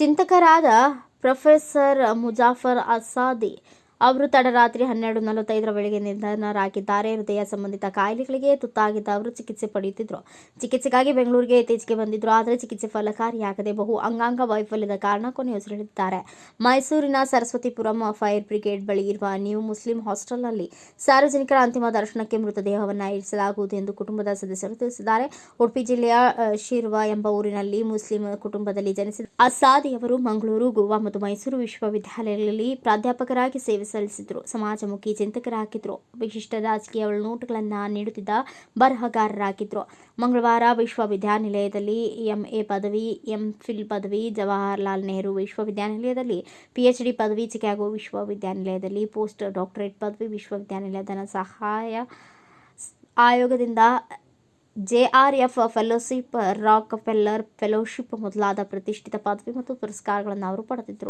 ಚಿಂತಕರಾದ professor ಮುಜಾಫರ್ ಅಸಾದಿ ಅವರು ತಡರಾತ್ರಿ ಹನ್ನೆರಡು ನಲವತ್ತೈದರ ವೇಳೆಗೆ ನಿಧನರಾಗಿದ್ದಾರೆ. ಹೃದಯ ಸಂಬಂಧಿತ ಕಾಯಿಲೆಗಳಿಗೆ ತುತ್ತಾಗಿದ್ದ ಅವರು ಚಿಕಿತ್ಸೆ ಪಡೆಯುತ್ತಿದ್ದರು ಚಿಕಿತ್ಸೆಗಾಗಿ ಬೆಂಗಳೂರಿಗೆ ಇತ್ತೀಚೆಗೆ ಬಂದಿದ್ದರು ಆದರೆ ಚಿಕಿತ್ಸೆ ಫಲಕಾರಿಯಾಗದೆ ಬಹು ಅಂಗಾಂಗ ವೈಫಲ್ಯದ ಕಾರಣ ಕೊನೆಯುಸಿರಿದ್ದಾರೆ ಮೈಸೂರಿನ ಸರಸ್ವತಿಪುರಂ ಫೈರ್ ಬ್ರಿಗೇಡ್ ಬಳಿ ಇರುವ ನ್ಯೂ ಮುಸ್ಲಿಂ ಹಾಸ್ಟೆಲ್ನಲ್ಲಿ ಸಾರ್ವಜನಿಕರ ಅಂತಿಮ ದರ್ಶನಕ್ಕೆ ಮೃತದೇಹವನ್ನು ಇರಿಸಲಾಗುವುದು ಎಂದು ಕುಟುಂಬದ ಸದಸ್ಯರು ತಿಳಿಸಿದ್ದಾರೆ. ಉಡುಪಿ ಜಿಲ್ಲೆಯ ಶಿರುವ ಎಂಬ ಊರಿನಲ್ಲಿ ಮುಸ್ಲಿಂ ಕುಟುಂಬದಲ್ಲಿ ಜನಿಸಿದ ಅಸಾದಿಯವರು ಮಂಗಳೂರು, ಗೋವಾ ಮತ್ತು ಮೈಸೂರು ವಿಶ್ವವಿದ್ಯಾಲಯಗಳಲ್ಲಿ ಪ್ರಾಧ್ಯಾಪಕರಾಗಿ ಸೇವೆ ಸಲ್ಲಿಸಿದರು. ಸಮಾಜಮುಖಿ ಚಿಂತಕರಾಗಿದ್ರು. ವಿಶಿಷ್ಟ ರಾಜಕೀಯ ನೋಟುಗಳನ್ನು ನೀಡುತ್ತಿದ್ದ ಬರಹಗಾರರಾಗಿದ್ದರು ಮಂಗಳವಾರ ವಿಶ್ವವಿದ್ಯಾನಿಲಯದಲ್ಲಿ ಎಂಎ ಪದವಿ, ಎಂ ಫಿಲ್ ಪದವಿ, ಜವಾಹರ್ಲಾಲ್ ನೆಹರು ವಿಶ್ವವಿದ್ಯಾನಿಲಯದಲ್ಲಿ ಪಿಎಚ್ಡಿ ಪದವಿ, ಚಿಕಾಗೋ ವಿಶ್ವವಿದ್ಯಾನಿಲಯದಲ್ಲಿ ಪೋಸ್ಟ್ ಡಾಕ್ಟರೇಟ್ ಪದವಿ ವಿಶ್ವವಿದ್ಯಾನಿಲಯ ಧನ ಸಹಾಯ ಆಯೋಗದಿಂದ JRF fellowship Rockefeller fellowship ಮೊದಲಾದ ಪ್ರತಿಷ್ಠಿತ ಪದವಿ ಮತ್ತು ಪುರಸ್ಕಾರಗಳನ್ನು ಅವರು ಪಡೆದಿದ್ದರು